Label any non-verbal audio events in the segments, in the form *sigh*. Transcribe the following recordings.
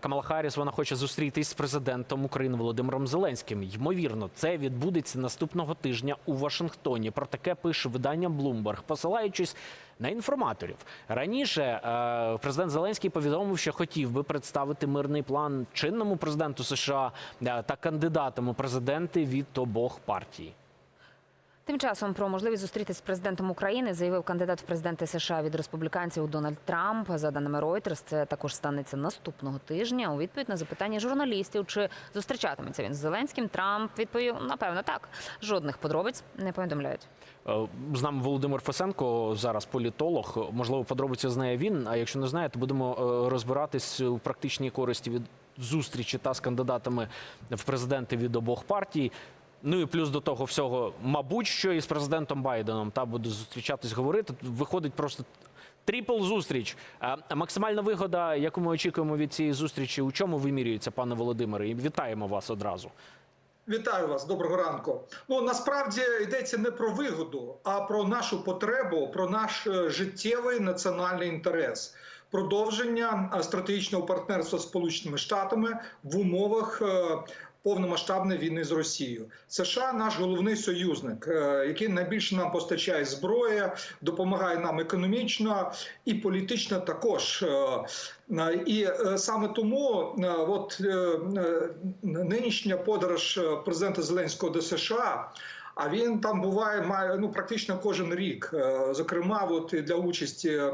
Камала Харріс, вона хоче зустрітись з президентом України Володимиром Зеленським. Ймовірно, це відбудеться наступного тижня у Вашингтоні. Про таке пише видання Bloomberg, посилаючись на інформаторів. Раніше е, президент Зеленський повідомив, що хотів би представити мирний план чинному президенту США е, та кандидатам у президенти від обох партій. Тим часом про можливість зустрітися з президентом України заявив кандидат в президенти США від республіканців Дональд Трамп. За даними Reuters, це також станеться наступного тижня. У відповідь на запитання журналістів, чи зустрічатиметься він з Зеленським, Трамп відповів: напевно, так. Жодних подробиць не повідомляють. Е, З нами Володимир Фесенко, зараз політолог. Можливо, подробиці знає він. А якщо не знає, то будемо е, розбиратись у практичній користі від зустрічі та з кандидатами в президенти від обох партій. Ну і плюс до того всього, мабуть, що і з президентом Байденом та буде зустрічатись, говорити. Виходить просто трипл зустріч. А максимальна вигода, яку ми очікуємо від цієї зустрічі, у чому вимірюється, пане Володимире? І вітаємо вас одразу. Вітаю вас, доброго ранку. Ну насправді йдеться не про вигоду, а про нашу потребу, про наш е, життєвий національний інтерес. Продовження е, стратегічного партнерства з Сполученими Штатами в умовах е, повномасштабної війни з Росією. США наш головний союзник, е, який найбільше нам постачає зброї, допомагає нам економічно і політично також. Е, е, І саме тому от нинішня подорож президента Зеленського до США. А він там буває має ну практично кожен рік. Е, Зокрема, от для участі, е,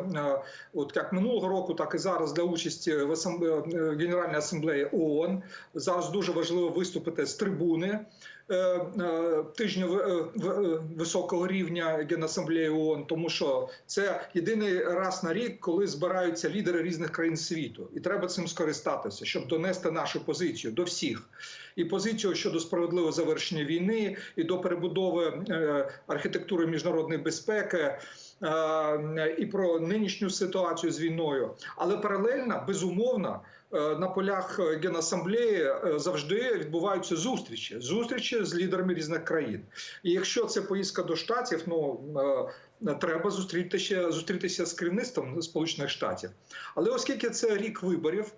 от як минулого року, так і зараз для участі в асамбле... е, Генеральній асамблеї ООН. Зараз дуже важливо виступити з трибуни е, е, тижня в- е, високого рівня Генасамблеї ООН, тому що це єдиний раз на рік, коли збираються лідери різних країн світу, і треба цим скористатися, щоб донести нашу позицію до всіх, і позицію щодо справедливого завершення війни, і до перебудови архітектури міжнародної безпеки. І про нинішню ситуацію з війною, але паралельно, безумовно, на полях генасамблеї е, завжди відбуваються зустрічі зустрічі з лідерами різних країн. І якщо це поїздка до штатів, ну е, треба зустрітися зустрітися з керівництвом Сполучених Штатів. Але оскільки це рік виборів.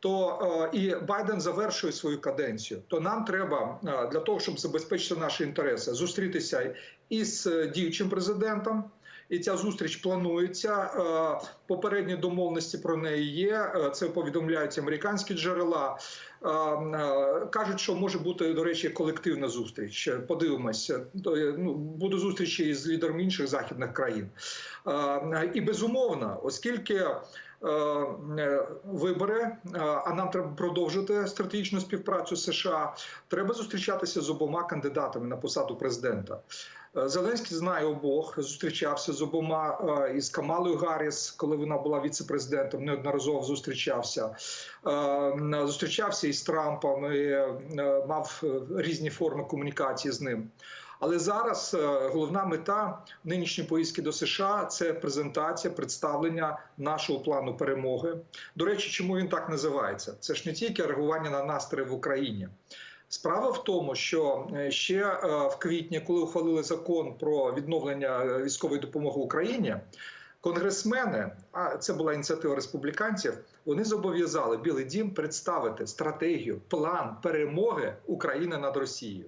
То е, і Байден завершує свою каденцію. То нам треба е, для того, щоб забезпечити наші інтереси, зустрітися із е, діючим президентом. І ця зустріч планується. Е, Попередні домовленості про неї є. Е, Це повідомляють американські джерела. Е, Кажуть, що може бути до речі колективна зустріч. Подивимося. Ну буде зустрічі з лідерами інших західних країн. І безумовно, оскільки. Е, е, Вибори, е, а нам треба продовжити стратегічну співпрацю США. Треба зустрічатися з обома кандидатами на посаду президента. Зеленський знає обох, зустрічався з обома із Камалою Гарріс, коли вона була віце-президентом, неодноразово зустрічався. Зустрічався із Трампом і мав різні форми комунікації з ним. Але зараз е, головна мета нинішньої поїздки до США це презентація, представлення нашого плану перемоги. До речі, чому він так називається? Це ж не тільки реагування на настрої в Україні. Справа в тому, що е, ще е, в квітні, коли ухвалили закон про відновлення військової допомоги Україні, конгресмени, а це була ініціатива республіканців, вони зобов'язали Білий Дім представити стратегію, план перемоги України над Росією.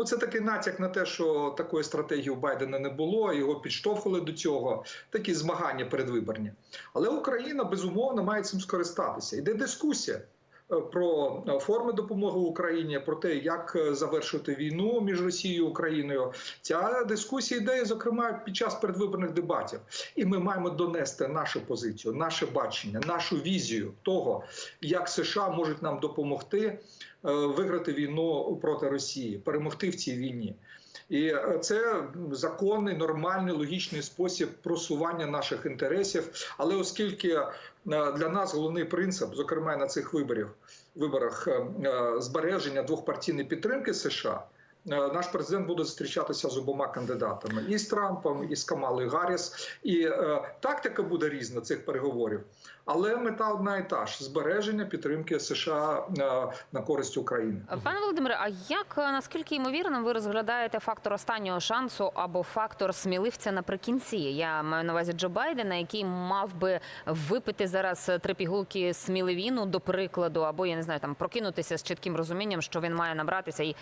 Ну, це такий натяк на те, що такої стратегії у Байдена не було. Його підштовхували до цього. Такі змагання передвиборні. Але Україна безумовно має цим скористатися. Йде дискусія про е, форми допомоги Україні, про те, як е, завершити війну між Росією і Україною. Ця дискусія йде, зокрема, під час передвиборних дебатів. І ми маємо донести нашу позицію, наше бачення, нашу візію того, як США можуть нам допомогти е, виграти війну проти Росії, перемогти в цій війні. І е, це законний, нормальний, логічний спосіб просування наших інтересів. Але оскільки е, для нас головний принцип, зокрема на цих виборів, виборах, е, збереження двохпартійної підтримки США. Е, наш президент буде зустрічатися з обома кандидатами і з Трампом, і з Камалою Гарріс. І е, тактика буде різна цих переговорів, але мета одна і та ж збереження підтримки США е, на користь України. Пане Володимире, а як е, наскільки ймовірним ви розглядаєте фактор останнього шансу або фактор сміливця наприкінці? Я маю на увазі Джо Байдена, який мав би випити зараз три пігулки сміливіну, до прикладу, або я не знаю, там прокинутися з чітким розумінням, що він має набратися і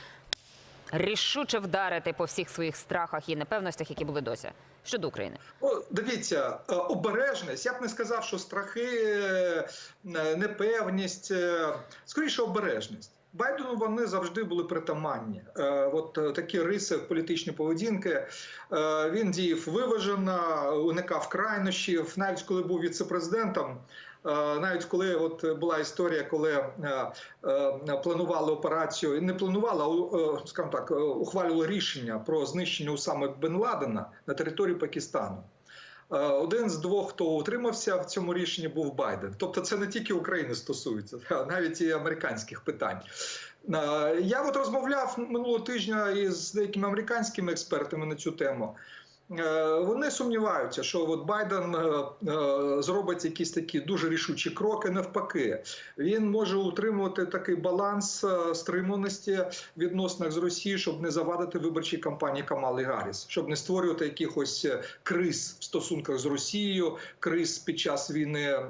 рішуче вдарити по всіх своїх страхах і непевностях, які були досі щодо України. О, дивіться, е, обережність. Я б не сказав, що страхи, е, непевність, е, скоріше обережність. Байдену вони завжди були притаманні. От такі риси в політичній поведінки. Він діяв виважено, уникав крайнощів, навіть коли був віцепрезидентом. Е, Навіть коли от була історія, коли е, е, планували операцію, не планували, а скажімо так, ухвалювали рішення про знищення Усами Бен Ладена на території Пакистану. Один з двох, хто утримався в цьому рішенні, був Байден. Тобто, це не тільки України стосується, *laughs* навіть і американських питань. Я от розмовляв минулого тижня із деякими американськими експертами на цю тему. Е, Вони сумніваються, що от Байден е, е, зробить якісь такі дуже рішучі кроки. Навпаки, він може утримувати такий баланс стриманості відносинах з Росією, щоб не завадити виборчій кампанії Камали Гарріс, щоб не створювати якихось криз в стосунках з Росією, криз під час війни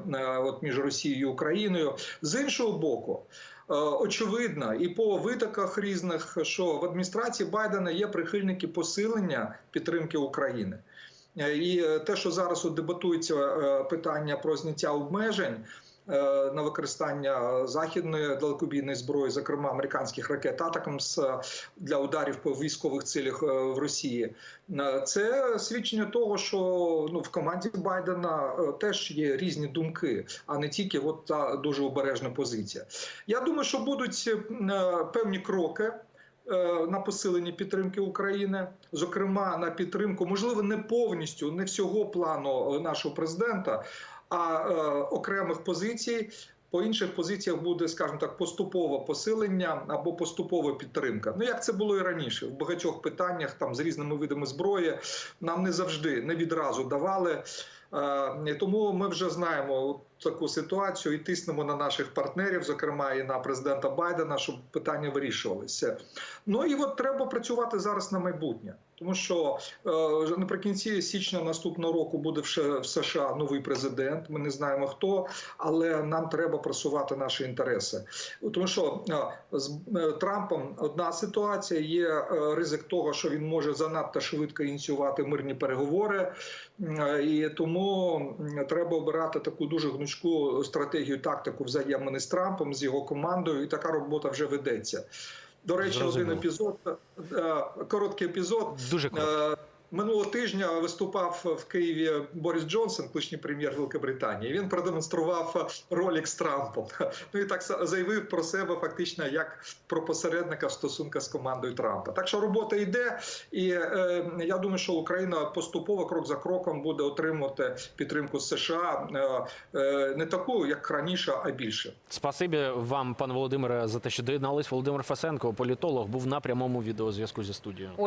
от між Росією і Україною. З іншого боку. Очевидно, і по витоках різних, що в адміністрації Байдена є прихильники посилення підтримки України. Е, І е, те, що зараз дебатується е, питання про зняття обмежень на використання західної далекобійної зброї, зокрема американських ракет Атакамс для ударів по військових цілях в Росії, це свідчення того, що ну в команді Байдена теж є різні думки, а не тільки от та дуже обережна позиція. Я думаю, що будуть певні кроки на посилення підтримки України, зокрема на підтримку, можливо, не повністю, не всього плану е, нашого президента, а е, окремих позицій. По інших позиціях буде, скажімо так, поступове посилення або поступова підтримка. Ну як це було і раніше, в багатьох питаннях там з різними видами зброї нам не завжди не відразу давали. Е, Тому ми вже знаємо таку ситуацію і тиснемо на наших партнерів, зокрема і на президента Байдена, щоб питання вирішувалися. Ну і от треба працювати зараз на майбутнє, тому що е, наприкінці січня наступного року буде в США новий президент. Ми не знаємо хто, але нам треба просувати наші інтереси. Тому що е, з е, Трампом одна ситуація є е, ризик того, що він може занадто швидко ініціювати мирні переговори, Е, і тому треба обирати таку дуже гнучку стратегію, тактику взаємини з Трампом, з його командою, і така робота вже ведеться. До речі, Зрозуміло. один епізод, е, короткий епізод. Дуже коротко. Минулого тижня виступав в Києві Борис Джонсон, колишній прем'єр Великобританії. Він продемонстрував ролик з Трампом. Ну і так заявив про себе фактично як про посередника в з командою Трампа. Так що робота йде, і е, я думаю, що Україна поступово крок за кроком буде отримувати підтримку США е, е, не таку, як раніше, а більше. Спасибі вам, пане Володимире, за те, що доєднались. Володимир Фасенко, політолог, був на прямому відеозв'язку зі студією.